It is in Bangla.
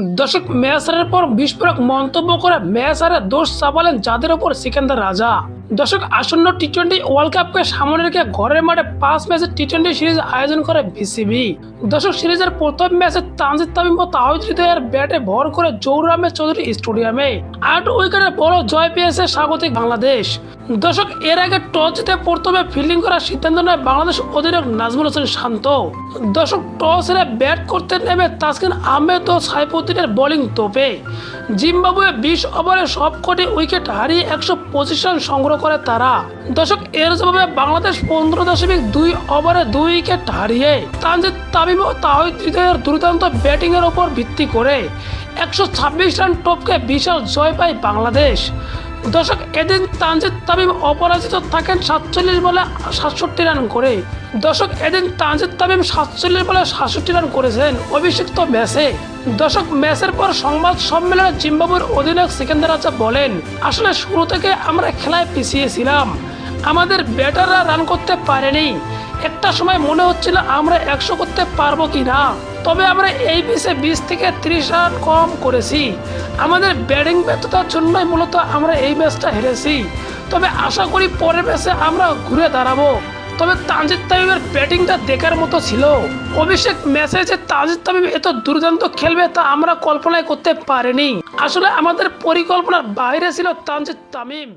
দর্শক ম্যাচ পর বিস্ফোরক মন্তব্য করে ম্যাচ দোষ চাপালেন যাদের ওপর সিকান্দার রাজা। দর্শক, আসন্ন টি টোয়েন্টি ওয়ার্ল্ড কাপকে সামনে রেখে ঘরের মাঠে পাঁচ ম্যাচের টি টোয়েন্টি সিরিজ আয়োজন করে বিসিবি। দর্শক, সিরিজের প্রথম ম্যাচে তানজিদ তামিম ও তাহিদ ব্যাটে ভর করে জৌরামে চৌধুরী স্টেডিয়ামে। আট উইকেটে বড় জয় পেয়েছে স্বাগতিক বাংলাদেশ। দর্শক, এর আগে টস জিতে প্রথমে ফিল্ডিং করার সিদ্ধান্ত নেয় বাংলাদেশ অধিনায়ক নাজমুল হোসেন শান্ত দর্শক, টস হেরে ব্যাট করতে নেমে তাসকিন আহমেদ ও সাইফুদ্দিনের বোলিং তোপে। জিম্বাবুয়ে বিশ ওভারে সবকটি উইকেট হারিয়ে একশো পঁচিশ রান সংগ্রহ করে তারা। দর্শক, এর জবাবে বাংলাদেশ পনেরো দশমিক দুই ওভারে দুই উইকেট হারিয়ে তানজিদ তামিম ও তাহিদ হৃদয়ের দুর্দান্ত ব্যাটিংয়ের ওপর ভিত্তি করে একশো ছাব্বিশ রান টপকে বিশাল জয় পায় বাংলাদেশ। দর্শক এদিন তানজিদ তামিম অপরাজিত থাকেন সাতচল্লিশ বলে সাতষট্টি রান করে। দর্শক এদিন তানজিদ তামিম সাতচল্লিশ বলে সাতষট্টি রান করেছেন অভিষিক্ত ম্যাচে। দর্শক ম্যাচের পর সংবাদ সম্মেলনে জিম্বাবুর অধিনায়ক সিকান্দার রাজা বলেন, আসলে শুরু থেকে আমরা খেলায় পিছিয়েছিলাম। আমাদের ব্যাটাররা রান করতে পারেনি। একটা সময় মনে হচ্ছিল আমরা একশো করতে পারব কি না। তবে আমরা এই পিসে বিশ থেকে ত্রিশ রান কম করেছি। আমাদের ব্যাটিং ব্যর্থতার জন্যই মূলত আমরা এই ম্যাচটা হেরেছি। তবে আশা করি পরের ম্যাচে আমরা ঘুরে দাঁড়াবো। তবে তানজিদ তামিমের ব্যাটিংটা দেখার মতো ছিল। অভিষেক ম্যাচে যে তানজিদ তামিম এত দুর্দান্ত খেলবে তা আমরা কল্পনাই করতে পারিনি। আসলে আমাদের পরিকল্পনার বাইরে ছিল তানজিদ তামিম।